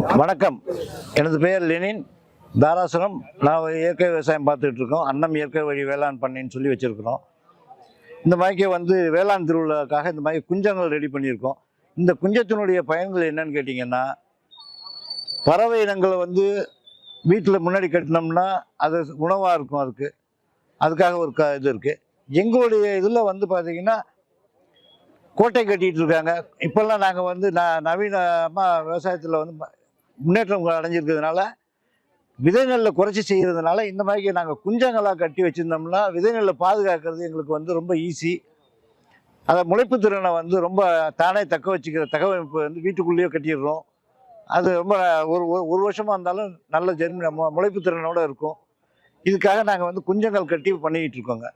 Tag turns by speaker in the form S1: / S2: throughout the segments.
S1: வணக்கம். எனது பெயர் லெனின். தாராசுரம். நான் இயற்கை விவசாயம் பார்த்துட்டு இருக்கோம். அன்னம் இயற்கை வழி வேளாண் பண்ணைன்னு சொல்லி வச்சுருக்கிறோம். இந்த மாதிரிக்கு வந்து வேளாண் திருவிழாக்காக இந்த மாதிரி குஞ்சங்கள் ரெடி பண்ணியிருக்கோம். இந்த குஞ்சத்தினுடைய பயன்கள் என்னன்னு கேட்டிங்கன்னா பறவை இனங்களை வந்து வீட்டில் முன்னாடி கட்டினோம்னா அது உணவாக இருக்கும் அதுக்கு. அதுக்காக ஒரு க இது இருக்குது எங்களுடைய இதில் வந்து பார்த்திங்கன்னா கோட்டை கட்டிகிட்டு இருக்காங்க. இப்போல்லாம் நாங்கள் வந்து ந நவீனமாக விவசாயத்தில் வந்து ம- முன்னேற்றம் அடைஞ்சிருக்கிறதுனால விதை நெல்லை குறைச்சி செய்கிறதுனால இந்த மாதிரி நாங்கள் குஞ்சங்களாக கட்டி வச்சுருந்தோம்னா விதை நெல்லை பாதுகாக்கிறது எங்களுக்கு வந்து ரொம்ப ஈஸி அதை முளைப்பு திறனை வந்து ரொம்ப தானே தக்க வச்சுக்கிற தகவமைப்பு வந்து வீட்டுக்குள்ளேயே கட்டிடுறோம். அது ரொம்ப ஒரு ஒரு- ஒரு வருஷமாக இருந்தாலும் நல்ல ஜெர்மி மு- முளைப்பு திறனோடு இருக்கும். இதுக்காக நாங்கள் வந்து குஞ்சங்கள் கட்டி பண்ணிக்கிட்டு இருக்கோங்க.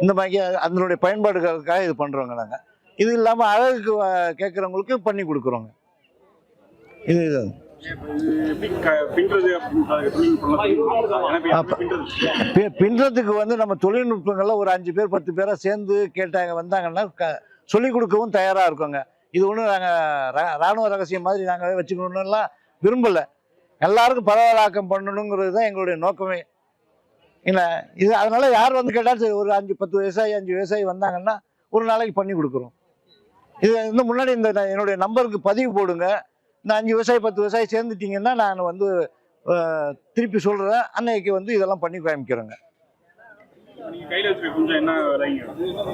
S1: இந்த மாதிரி அதனுடைய பயன்பாடுகளுக்காக இது பண்ணுறோங்க நாங்கள் இது இல்லாமல் அழகுக்கு அஹ், கேட்குறவங்களுக்கு பண்ணி கொடுக்குறோங்க. இது பின்றதுக்கு வந்து நம்ம தொழில்நுட்பங்கள்ல ஒரு அஞ்சு பேர் பத்து பேராக சேர்ந்து கேட்டாங்க வந்தாங்கன்னா க சொல்லிக் கொடுக்கவும் தயாராக இருக்கோங்க. இது ஒன்றும் நாங்கள் ராணுவ ரகசியம் மாதிரி நாங்கள் வச்சுக்கணும்னுலாம் விரும்பலை. எல்லாருக்கும் பரவலாக்கம் பண்ணணுங்கிறது தான் எங்களுடைய நோக்கமே. இல்லை இது அதனால யார் வந்து கேட்டாலும் சரி ஒரு அஞ்சு பத்து விவசாயி அஞ்சு விவசாயி வந்தாங்கன்னா ஒரு நாளைக்கு பண்ணி கொடுக்குறோம். இது வந்து முன்னாடி இந்த என்னுடைய நம்பருக்கு பதிவு போடுங்க. இந்த அஞ்சு விவசாயி பத்து விவசாயி சேர்ந்துட்டீங்கன்னா நான் வந்து திருப்பி சொல்கிறேன் அன்னைக்கு வந்து இதெல்லாம் பண்ணி காமிக்கிறேங்க.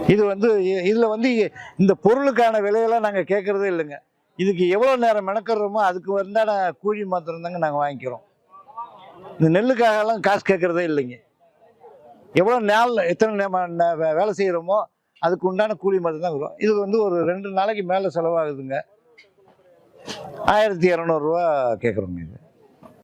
S1: இது வந்து இதில் வந்து இந்த பொருளுக்கான விலையெல்லாம் நாங்கள் கேட்குறதே இல்லைங்க. இதுக்கு எவ்வளோ நேரம் மெனக்கிறோமோ அதுக்கு வந்தான கூலி மாத்திரம் தாங்க நாங்கள் வாங்கிக்கிறோம். இந்த நெல்லுக்காகலாம் காசு கேட்குறதே இல்லைங்க. எவ்வளோ நாள் எத்தனை வே- வேலை செய்கிறோமோ அதுக்கு உண்டான கூலி மாத்திரம் தான் வரும் இது வந்து ஒரு ரெண்டு நாளைக்கு மேலே செலவாகுதுங்க. ஆயிரத்தி இரநூறுவா கேட்குறோங்க இது